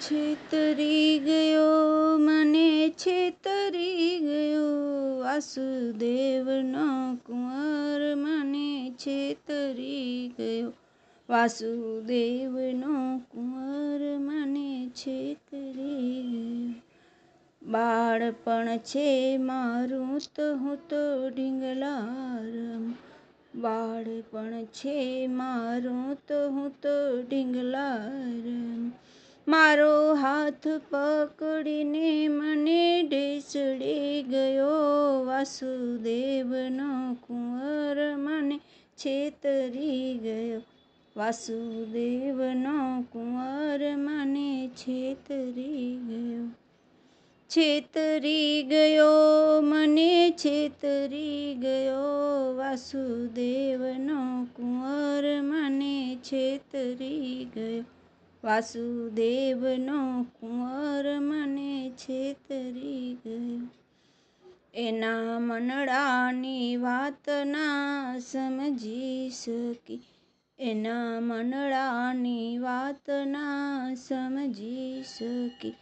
છેતરી ગયો, મને છેતરી ગયો. વાસુદેવનો કુંવર મને છેતરી ગયો. વાસુદેવનો કુંવર મને છેતરી બાળપણ છે મારું તો હું તો ઢીંગલાર બાળપણ છે મારું તો હું તો ઢીંગલારમ. મારો હાથ પકડીને મને ઢેસડે ગયો. વાસુદેવનો કુંવર મને છેતરી ગયો. વાસુદેવનો કુંવર મને છેતરી ગયો. છેતરી ગયો, મને છેતરી ગયો. વાસુદેવનો કુંવર મને છેતરી ગયો. વાસુદેવનો કુંવર મને છેતરી ગયો. એના મનડાની વાત ના સમજી શકી. એના મનડાની વાત ના સમજી શકી.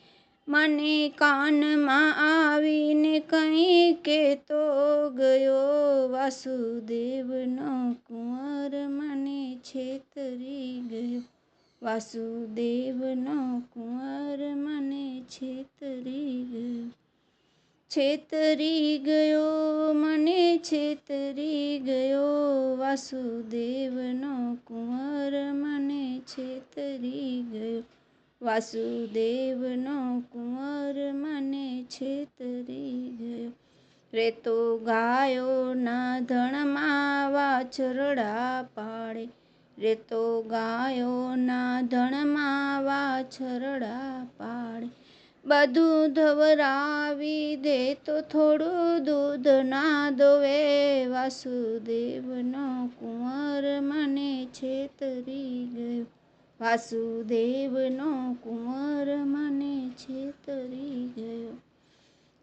મને કાનમાં આવીને કંઈ કહેતો ગયો, વાસુદેવનો કુંવર મને છેતરી ગયો. વાસુદેવનો કુંવર મને છેતરી ગયો. છેતરી ગયો, મને છેતરી ગયો. વાસુદેવનો કુંવર મને છેતરી ગયો. વાસુદેવનો કુંવર મને છેતરી ગયો. રે તો ગાયોના ધણમાં વાછરડા પાડે. રે તો ગાયોના ધણમાં વાછરડા પાડે. બધું ધવરાવી દે તો થોડું દૂધ ના દોવે. વાસુદેવનો કુંવર મને છેતરી ગયો. વાસુદેવનો કુંવર મને છેતરી ગયો.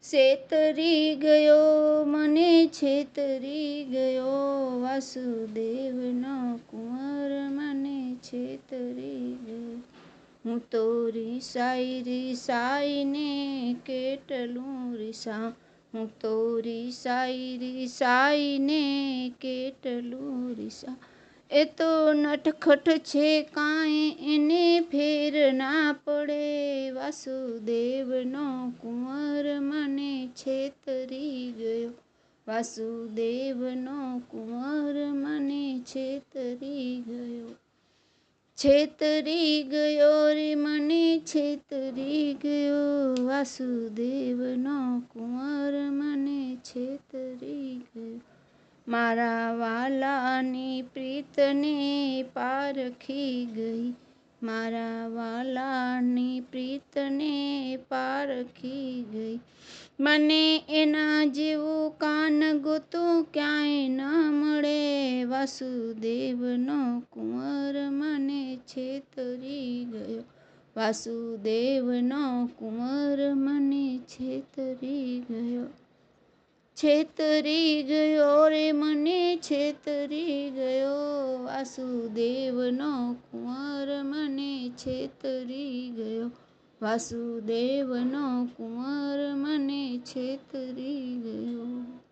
છેતરી ગયો, મને છેતરી ગયો. વાસુદેવનો કુંવર છેતરી હું તો રીસાઈ રીસાઈને કેટલું રીસા હું તો રીસાઈ રીસાઈને કેટલું રીસા એ તો નટખટ છે કાંઈ એને ફેર ના પડે. વાસુદેવનો કુંવર મને છેતરી ગયો. વાસુદેવનો કુંવર મને છેતરી છેતરી ગયો રે મને, છેતરી ગયો. વાસુદેવનો કુંવર મને છેતરી ગયો. મારા વાલાની પ્રીતને પારખી ગઈ. મારા વાલાની પ્રીતને પારખી ગઈ. મને એના જેવું કાન ગોતું ક્યાંય ન મળે. વાસુદેવનો કુંવર મને છેતરી ગયો. વાસુદેવનો કુંવર મને છેતરી ગયો. છેતરી ગયો રે, મને છેતરી ગયો. વાસુદેવનો કુંવર મને છેતરી ગયો. વાસુદેવનો કુંવર મને છેતરી ગયો.